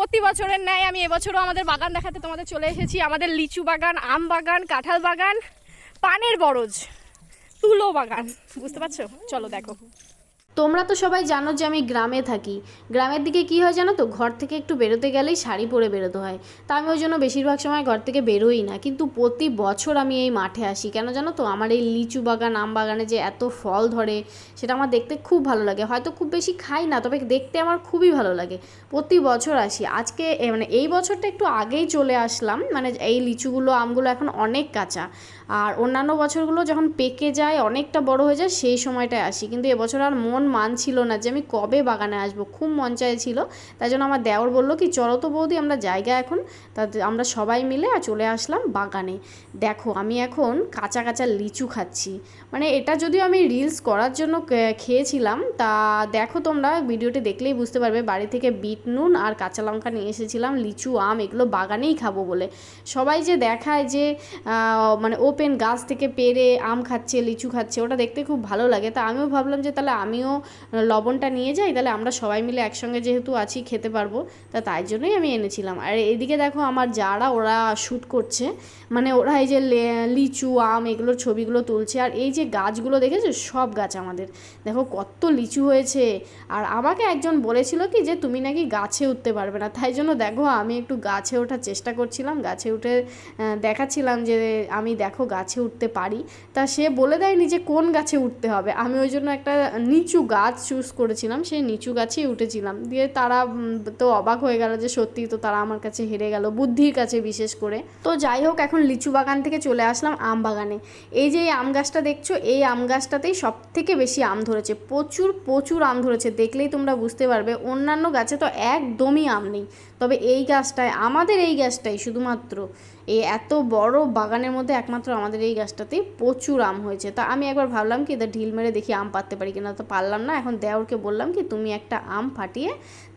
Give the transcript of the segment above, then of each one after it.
প্রতি বছরের ন্যায় আমি এবছরও আমাদের বাগান দেখাতে তোমাদের চলে এসেছি। আমাদের লিচু বাগান, আম বাগান, কাঁঠাল বাগান, পানের বরজ, তুলো বাগান। বুঝতে পারছ? চলো দেখো। তোমরা তো সবাই জানো যে আমি গ্রামে থাকি। গ্রামের দিকে কি হয় জানো তো? ঘর থেকে একটু বেরোতে গেলেই শাড়ি পরে বেরোতে হয়। তা আমি ওই জন্য বেশিরভাগ সময় ঘর থেকে বেরোই না। কিন্তু প্রতি বছর আমি এই মাঠে আসি। কেন জানো তো? আমার এই লিচু বাগান, আম বাগানে যে এত ফল ধরে, সেটা আমার দেখতে খুব ভালো লাগে। হয়তো খুব বেশি খাই না, তবে দেখতে আমার খুবই ভালো লাগে। প্রতি বছর আসি। আজকে মানে এই বছরটা একটু আগেই চলে আসলাম। মানে এই লিচুগুলো, আমগুলো এখন অনেক কাঁচা। আর অন্যান্য বছরগুলো যখন পেকে যায়, অনেকটা বড় হয়ে যায়, সেই সময়টায় আসি। কিন্তু এবছর আর মন মানছিল না যে আমি কবে বাগানে আসব, খুব মন চাইছিল। তাই জন্য আমার দেওর বলল কি, চলো তো বৌদি, আমরা জায়গা এখন, তা আমরা সবাই মিলে আর চলে আসলাম বাগানে। দেখো, আমি এখন কাঁচা কাঁচা লিচু খাচ্ছি। মানে এটা যদিও আমি রিলস করার জন্য খেয়েছিলাম, তা দেখো তোমরা ভিডিওটি দেখলেই বুঝতে পারবে, বাড়ি থেকে বিট নুন আর কাঁচা লঙ্কা নিয়ে এসেছিলাম, লিচু, আম, এগুলো বাগানেই খাব বলে। সবাই যে দেখায় যে মানে ওপেন গাছ থেকে পেরে আম খাচ্ছে, লিচু খাচ্ছে, ওটা দেখতে খুব ভালো লাগে। তা আমিও ভাবলাম যে তাহলে আমিও লবণটা নিয়ে যাই, তাহলে আমরা সবাই মিলে একসঙ্গে যেহেতু আছি, খেতে পারব। তা তাই জন্যই আমি এনেছিলাম। আর এদিকে দেখো আমার যারা, ওরা শ্যুট করছে। মানে ওরা এই যে লিচু, আম এগুলোর ছবিগুলো তুলছে। আর এই যে গাছগুলো দেখেছ? সব গাছ আমাদের। দেখো কত লিচু হয়েছে। আর আমাকে একজন বলেছিল কি যে, তুমি নাকি গাছে উঠতে পারবে না। তাই জন্য দেখো, আমি একটু গাছে ওঠার চেষ্টা করছিলাম। গাছে উঠে দেখাচ্ছিলাম যে, আমি দেখো গাছে উঠতে পারি। তা সে বলে দেয়নি যে, কোন গাছে উঠতে হবে? আমি ওই জন্য একটা নিচু গাছ চুজ করেছিলাম, সেই নিচু গাছেই উঠেছিলাম। দিয়ে তারা তো অবাক হয়ে গেল যে সত্যি তো তারা আমার কাছে হেরে গেল, বুদ্ধির কাছে বিশেষ করে। তো যাই হোক, এখন লিচু বাগান থেকে চলে আসলাম আম বাগানে। এই যে আম গাছটা দেখছ, এই আম গাছটাতেই সব থেকে বেশি আম ধরেছে, প্রচুর প্রচুর আম ধরেছে। দেখলেই তোমরা বুঝতে পারবে, অন্যান্য গাছে তো একদমই আম নেই। তবে এই গাছটায়, আমাদের এই গাছটাই শুধুমাত্র, এই এত বড় বাগানের মধ্যে একমাত্র আমাদের এই গাছটাতেই প্রচুর আম হয়েছে। তা আমি একবার ভাবলাম কি, এদের ঢিল মেরে দেখি আম পাততে পারি কিনা? তো পারলাম না। এখন দেওরকে বললাম কি, তুমি একটা আম ফাটিয়ে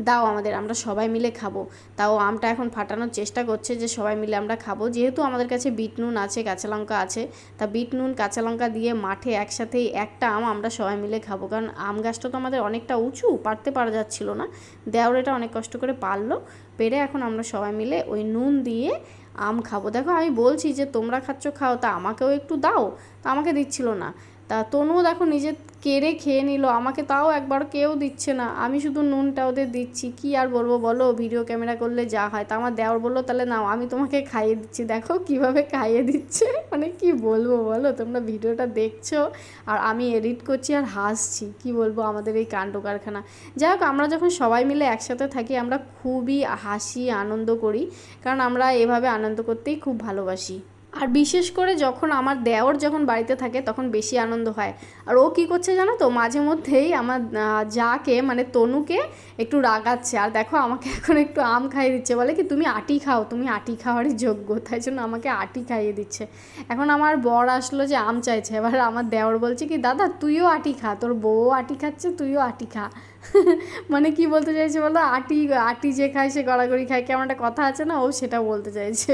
দাও আমাদের, আমরা সবাই মিলে খাব। তাও আমটা এখন ফাটানোর চেষ্টা করছে যে সবাই মিলে আমরা খাব। যেহেতু আমাদের কাছে বিট নুন আছে, কাঁচা লঙ্কা আছে, তা বিট নুন, কাঁচা লঙ্কা দিয়ে মাঠে একসাথেই একটা আম আমরা সবাই মিলে খাব। কারণ আম গাছটা তো আমাদের অনেকটা উঁচু, পারতে পারা যাচ্ছিল না। দেওর এটা অনেক কষ্ট করে পারল, পেরে এখন আমরা সবাই মিলে ওই নুন দিয়ে আম খাব। দেখো আমি বলছি যে, তোমরা খাচ্ছ, খাও। তা আমাকেও একটু দাও, তা আমাকে দিচ্ছিল না। তা তনুও দেখো নিজে কেড়ে খেয়ে নিল। আমাকে তাও একবার কেউ দিচ্ছে না। আমি শুধু নুনটা ওদের দিচ্ছি। কি আর বলব বলো? ভিডিও ক্যামেরা করলে যা হয়। তা আমার দেওর বলল, তাহলে নাও, আমি তোমাকে খাইয়ে দিচ্ছি। দেখো কীভাবে খাইয়ে দিচ্ছে। মানে কি বলব বলো? তোমরা ভিডিওটা দেখছ আর আমি এডিট করছি আর হাসছি। কি বলব আমাদের এই কাণ্ড কারখানা। যাই হোক, আমরা যখন সবাই মিলে একসাথে থাকি, আমরা খুবই হাসি, আনন্দ করি। কারণ আমরা এভাবে আনন্দ করতেই খুব ভালোবাসি। আর বিশেষ করে যখন আমার দেওর যখন বাড়িতে থাকে তখন বেশি আনন্দ হয়। আর ও কী করছে জানো তো? মাঝে মধ্যেই আমার যাকে মানে তনুকে একটু রাগাচ্ছে। আর দেখো আমাকে এখন একটু আম খাইয়ে দিচ্ছে। বলে কি, তুমি আটি খাও, তুমি আটি খাওয়ারই যোগ্য। তাই জন্য আমাকে আটি খাইয়ে দিচ্ছে। এখন আমার বর আসলো যে আম চাইছে। এবার আমার দেওর বলছে কি, দাদা, তুইও আটি খা। তোর বউও আটি খাচ্ছে, তুইও আটি খা। মানে কি বলতে চাইছে বলো? আটি আটি যে খায় সে গড়াগড়ি খায়। কেমন একটা কথা আছে না? ও সেটা বলতে চাইছে।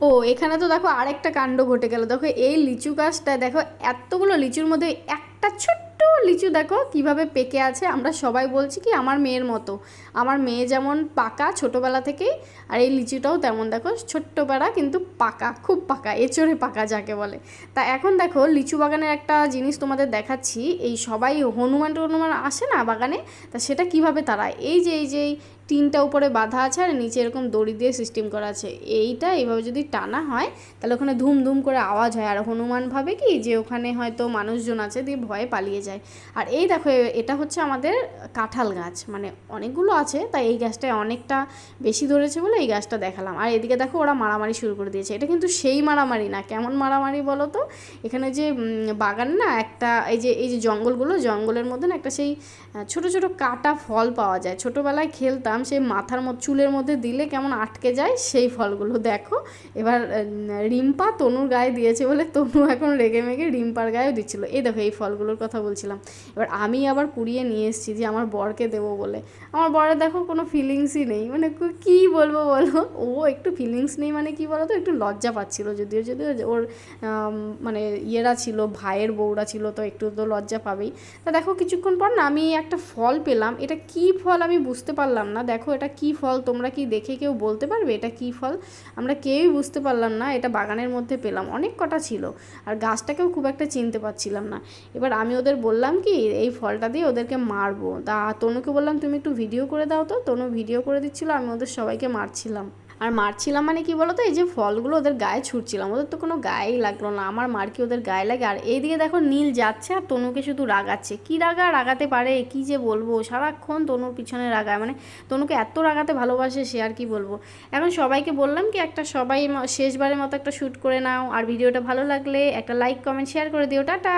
ও, এখানে তো দেখো আরেকটা কাণ্ড ঘটে গেল। দেখো এই লিচু গাছটা দেখো এতগুলো লিচুর মধ্যে একটা ছোট্ট লিচু দেখো কীভাবে পেকে আছে। আমরা সবাই বলছি কি আমার মেয়ের মতো। আমার মেয়ে যেমন পাকা ছোটোবেলা থেকেই, আর এই লিচুটাও তেমন দেখো ছোট্টবেলা কিন্তু পাকা, খুব পাকা, এচড়ে পাকা যাকে বলে। তা এখন দেখো লিচু বাগানের একটা জিনিস তোমাদের দেখাচ্ছি। এই সবাই হনুমান টনুমান আসে না বাগানে? তা সেটা কীভাবে তারা এই যে এই যে টিনটা উপরে বাঁধা আছে আর নিচে এরকম দড়ি দিয়ে সিস্টেম করা আছে। এইটা এইভাবে যদি টানা হয়, তাহলে ওখানে ধুম ধুম করে আওয়াজ হয়। আর হনুমান ভাবে কি, যে ওখানে হয়তো মানুষজন আছে দিয়ে ভয়ে পালিয়ে যায়। আর এই দেখো, এটা হচ্ছে আমাদের কাঁঠাল গাছ। মানে অনেকগুলো আছে, তাই এই গাছটায় অনেকটা বেশি ধরেছে বলে এই গাছটা দেখালাম। আর এদিকে দেখো, ওরা মারামারি শুরু করে দিয়েছে। এটা কিন্তু সেই মারামারি না। কেমন মারামারি বলো তো? এখানে যে বাগান না, একটা এই যে এই যে জঙ্গলগুলো, জঙ্গলের মধ্যে না একটা সেই ছোট ছোট কাটা ফল পাওয়া যায়। ছোটোবেলায় খেলতাম সেই মাথার মধ্যে, চুলের মধ্যে দিলে কেমন আটকে যায়, সেই ফলগুলো দেখো। এবার রিম্পা তনুর গায়ে দিয়েছে বলে তনু এখন রেগে মেগে রিম্পার গায়েও দিচ্ছিল। এই দেখো, এই ফলগুলোর কথা বলছিলাম। এবার আমি আবার কুড়িয়ে নিয়ে এসেছি যে আমার বরকে দেবো বলে। আমার বরের দেখো কোনো ফিলিংসই নেই। মানে কি বলব বলো? ও একটু ফিলিংস নেই মানে কি বলো তো একটু লজ্জা পাচ্ছিল যদিও যদিও ওর মানে ইয়েরা ছিল, ভাইয়ের বউরা ছিল, তো একটু তো লজ্জা পাবেই। তা দেখো, কিছুক্ষণ পর না আমি একটা ফল পেলাম। এটা কি ফল আমি বুঝতে পারলাম না। দেখো এটা কি ফল, তোমরা কি দেখে কেউ বলতে পারবে এটা কি ফল? আমরা কেউই বুঝতে পারলাম না, এটা বাগানের মধ্যে পেলাম, অনেক কটা ছিল আর গাছটাকেও খুব একটা চিনতে পারছিলাম না। এবার আমি ওদের বললাম কি, এই ফলটা দিয়ে ওদেরকে মারবো। তা তনুকে বললাম, তুমি একটু ভিডিও করে দাও তো। তনু ভিডিও করে দিচ্ছিল, আমি ওদের সবাইকে মারছিলাম। আর মারছিলাম মানে কি বলতো? এই যে ফলগুলো ওদের গায়ে ছুটছিলাম, ওদের তো কোনো গায়েই লাগল না। আমার মার কি ওদের গায়ে লাগে? আর এইদিকে দেখো নীল যাচ্ছে আর তনুকে শুধু রাগাচ্ছে। কি রাগা? রাগাতে পারে, কি যে বলব? সারাক্ষণ তনুর পিছনে রাগায়। মানে তনুকে এত রাগাতে ভালোবাসে সে, আর কি বলব? এখন সবাইকে বললাম কি, একটা সবাই শেষবারের মতো একটা শ্যুট করে নাও। আর ভিডিওটা ভালো লাগলে একটা লাইক, কমেন্ট, শেয়ার করে দিও। টাটা!